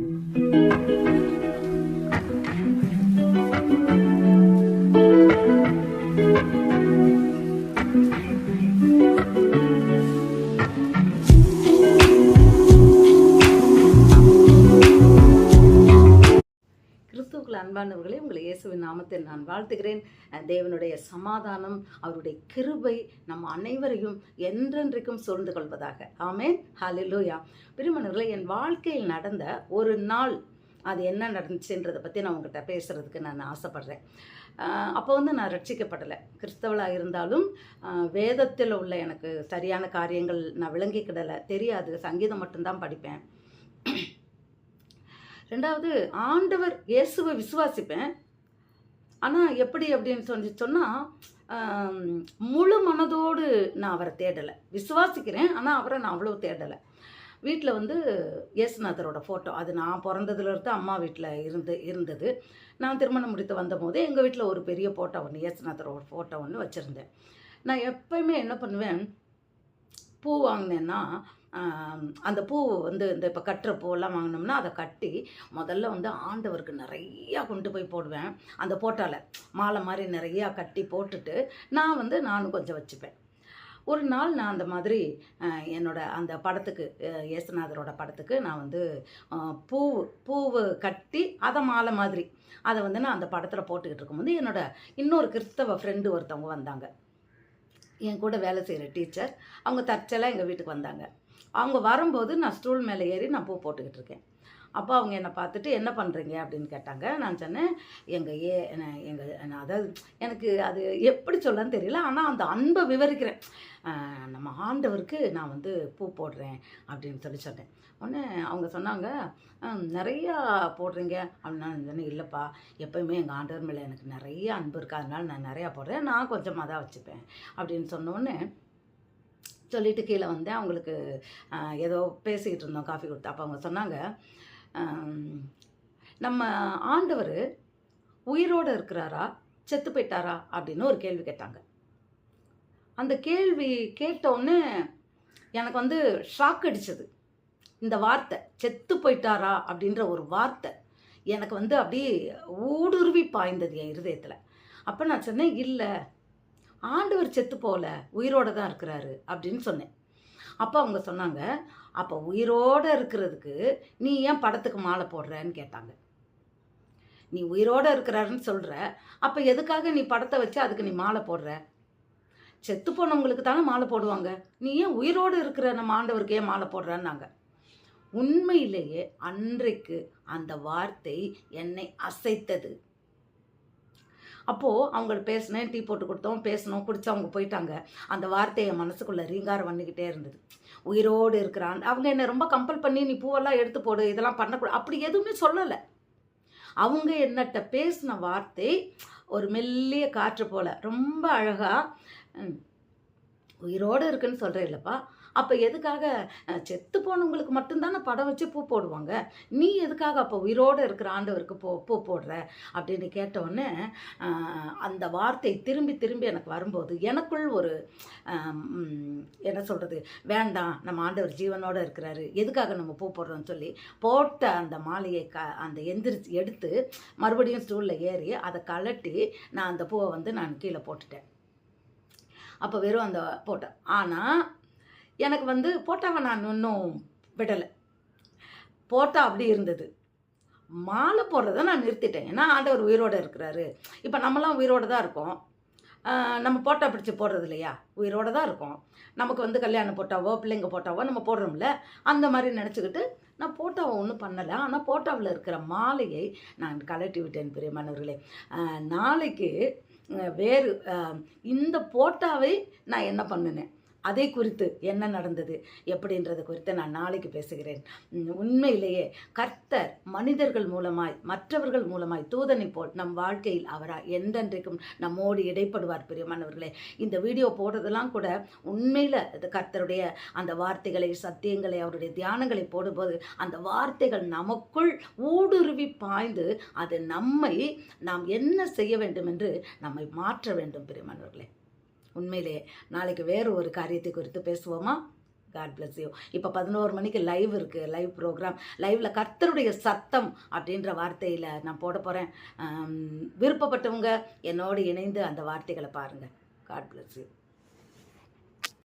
Thank you. அன்பானவர்களே உங்களை இயேசுவின் நாமத்தில் நான் வாழ்த்துகிறேன். தேவனுடைய சமாதானம் அவருடைய கிருபை நம்ம அனைவரையும் என்றென்றைக்கும் சூழ்ந்து கொள்வதாக. ஆமேன். ஹalleluya. பிரிமணர்களே என் வாழ்க்கையில் நடந்த ஒரு நாள் அது என்ன நடந்துச்சுன்றதை பற்றி நான் உங்கள்கிட்ட பேசுகிறதுக்கு நான் ஆசைப்பட்றேன். அப்போ வந்து நான் ரட்சிக்கப்படலை. கிறிஸ்தவளாக இருந்தாலும் வேதத்தில் உள்ள எனக்கு சரியான காரியங்கள் நான் விளங்கிக்கிடலை. தெரியாது. சங்கீதம் மட்டும்தான் படிப்பேன். ரெண்டாவது ஆண்டவர் இயேசுவை விசுவாசிப்பேன். ஆனால் எப்படி அப்படின்னு சொல்லி சொன்னால் முழு மனதோடு நான் அவரை தேடலை. விசுவாசிக்கிறேன் ஆனால் அவரை நான் அவ்வளோ தேடலை. வீட்டில் வந்து இயேசுநாதரோட ஃபோட்டோ அது நான் பிறந்ததுலேருந்து அம்மா வீட்டில் இருந்து இருந்தது. நான் திருமணம் முடித்து வந்தபோது எங்கள் வீட்டில் ஒரு பெரிய ஃபோட்டோ ஒன்று இயேசுநாதரோட ஃபோட்டோ ஒன்று வச்சுருந்தேன். நான் எப்பயுமே என்ன பண்ணுவேன் பூ வாங்கினேன்னா அந்த பூ வந்து இந்த இப்போ கட்டுற பூவெல்லாம் வாங்கினோம்னா அதை கட்டி முதல்ல வந்து ஆண்டவருக்கு நிறையா கொண்டு போய் போடுவேன். அந்த போட்டால மாலை மாதிரி நிறையா கட்டி போட்டுட்டு நான் வந்து நானும் கொஞ்சம் வச்சுப்பேன். ஒரு நாள் நான் அந்த மாதிரி என்னோட அந்த படத்துக்கு ஏசுநாதரோட இயேசுநாதரோட படத்துக்கு நான் வந்து பூவு பூவு கட்டி அதை மாலை மாதிரி அதை வந்து நான் அந்த படத்தில் போட்டுக்கிட்டு இருக்கும்போது என்னோட இன்னொரு கிறிஸ்தவ ஃப்ரெண்டு ஒருத்தவங்க வந்தாங்க. என் கூட வேலை செய்கிற டீச்சர் அவங்க தற்செயலாக எங்கள் வீட்டுக்கு வந்தாங்க. அவங்க வரும்போது நான் ஸ்டூல் மேலே ஏறி நான் பூ போட்டுக்கிட்டு இருக்கேன். அப்போ அவங்க என்னை பார்த்துட்டு என்ன பண்ணுறீங்க அப்படின்னு கேட்டாங்க. நான் சொன்னேன் எங்கள் ஏ எங்கள் அதாவது எனக்கு அது எப்படி சொல்லன்னு தெரியல. ஆனால் அந்த அன்பை விவரிக்கிறேன். நம்ம ஆண்டவருக்கு நான் வந்து பூ போடுறேன் அப்படின்னு சொல்லி சொன்னேன். உடனே அவங்க சொன்னாங்க நிறையா போடுறீங்க. அப்படின்னு நான் சொன்னேன் இல்லைப்பா எப்போயுமே எங்கள் ஆண்டவர் மேலே எனக்கு நிறைய அன்பு இருக்குது அதனால நான் நிறையா போடுறேன். நான் கொஞ்சமாக தான் வச்சுப்பேன். அப்படின்னு சொன்னோடனே சொல்லிட்டு கீழே வந்தேன் அவங்களுக்கு ஏதோ பேசிக்கிட்டு இருந்தோம் காஃபி கொடுத்து. அப்போ அவங்க சொன்னாங்க நம்ம ஆண்டவர் உயிரோடு இருக்கிறாரா? செத்து போயிட்டாரா? அப்படின்னு ஒரு கேள்வி கேட்டாங்க. அந்த கேள்வி கேட்டோன்னே எனக்கு வந்து ஷாக் அடிச்சது. இந்த வார்த்தை செத்து போயிட்டாரா? அப்படின்ற ஒரு வார்த்தை எனக்கு வந்து அப்படியே ஊடுருவி பாய்ந்தது என் இருதயத்தில். அப்போ நான் சொன்னேன் இல்லை ஆண்டவர் செத்து போகல உயிரோடு தான் இருக்கிறாரு அப்படின்னு சொன்னேன். அப்போ அவங்க சொன்னாங்க அப்போ உயிரோடு இருக்கிறதுக்கு நீ ஏன் படத்துக்கு மாலை போடுறேன்னு கேட்டாங்க. நீ உயிரோடு இருக்கிறாருன்னு சொல்கிற அப்போ எதுக்காக நீ படத்தை வச்சு அதுக்கு நீ மாலை போடுற? செத்து போனவங்களுக்கு தானே மாலை போடுவாங்க. நீ ஏன் உயிரோடு இருக்கிற நம்ம ஆண்டவருக்கு ஏன் மாலை போடுறேன்னாங்க. உண்மையிலேயே அன்றைக்கு அந்த வார்த்தை என்னை அசைத்தது. அப்போது அவங்க பேசினேன் டீ போட்டு கொடுத்தோம் பேசினோம் குடிச்சு அவங்க போயிட்டாங்க. அந்த வார்த்தை என் மனசுக்குள்ளே ரீங்காரம் பண்ணிக்கிட்டே இருந்தது. உயிரோடு இருக்கிறான். அவங்க என்னை ரொம்ப கம்பல் பண்ணி நீ பூவெல்லாம் எடுத்து போடு இதெல்லாம் பண்ணக்கூடாது. அப்படி எதுவுமே சொல்லலை. அவங்க என்னட்ட பேசின வார்த்தை ஒரு மெல்லிய காற்று போல ரொம்ப அழகாக உயிரோடு இருக்குன்னு சொல்கிறேன் இல்லைப்பா. அப்போ எதுக்காக செத்து போனவங்களுக்கு மட்டும்தானே படம் வச்சு பூ போடுவாங்க? நீ எதுக்காக அப்போ உயிரோடு இருக்கிற ஆண்டவருக்கு போ பூ போடுற? அப்படின்னு கேட்டவுடனே அந்த வார்த்தை திரும்பி திரும்பி எனக்கு வரும்போது எனக்குள் ஒரு என்ன சொல்கிறது வேண்டாம் நம்ம ஆண்டவர் ஜீவனோடு இருக்கிறாரு. எதுக்காக நம்ம பூ போடுறோம்னு சொல்லி போட்ட அந்த மாலையை க அந்த எந்திரிச்சு எடுத்து மறுபடியும் ஸ்டூலில் ஏறி அதை கலட்டி நான் அந்த பூவை வந்து நான் கீழே போட்டுட்டேன். அப்போ வெறும் அந்த போட்டேன். ஆனால் எனக்கு வந்து போட்டாவை நான் இன்னும் விடலை. போட்டா அப்படி இருந்தது. மாலை போடுறத நான் நிறுத்திட்டேன். ஏன்னா ஆண்டவர் உயிரோடு இருக்கிறாரு. இப்போ நம்மலாம் உயிரோடு தான் இருக்கோம். நம்ம போட்டா பிடிச்சி போடுறது இல்லையா? உயிரோடு தான் இருக்கோம். நமக்கு வந்து கல்யாணம் போட்டாவோ பிள்ளைங்க போட்டாவோ நம்ம போடுறோம்ல. அந்த மாதிரி நினச்சிக்கிட்டு நான் போட்டாவை ஒன்றும் பண்ணலை. ஆனால் போட்டாவில் இருக்கிற மாலையை நான் கலட்டி விட்டேன் பிரியமானவர்களே நாளைக்கு வேறு இந்த போட்டாவை நான் என்ன பண்ணினேன்? அதை குறித்து என்ன நடந்தது எப்படின்றது குறித்து நான் நாளைக்கு பேசுகிறேன். உண்மையிலேயே கர்த்தர் மனிதர்கள் மூலமாய் மற்றவர்கள் மூலமாய் தூதனை போல் நம் வாழ்க்கையில் அவரா எந்தென்றைக்கும் நம்மோடு இடைப்படுவார் பிரியமானவர்களே. இந்த வீடியோ போடுறதெல்லாம் கூட உண்மையில் கர்த்தருடைய அந்த வார்த்தைகளை சத்தியங்களை அவருடைய தியானங்களை போடும்போது அந்த வார்த்தைகள் நமக்குள் ஊடுருவி பாய்ந்து அது நம்மை நாம் என்ன செய்ய வேண்டும் என்று நம்மை மாற்ற வேண்டும் பிரியமானவர்களே. உண்மையிலே நாளைக்கு வேறு ஒரு காரியத்தை குறித்து பேசுவோமா? காட் பிளஸ் யூ இப்போ பதினோரு மணிக்கு லைவ் இருக்குது லைவ் ப்ரோக்ராம் லைவில் கர்த்தருடைய சத்தம் அப்படின்ற வார்த்தையில் நான் போட போகிறேன் விருப்பப்பட்டவங்க என்னோடு இணைந்து அந்த வார்த்தைகளை பாருங்கள் காட் பிளஸ் யூ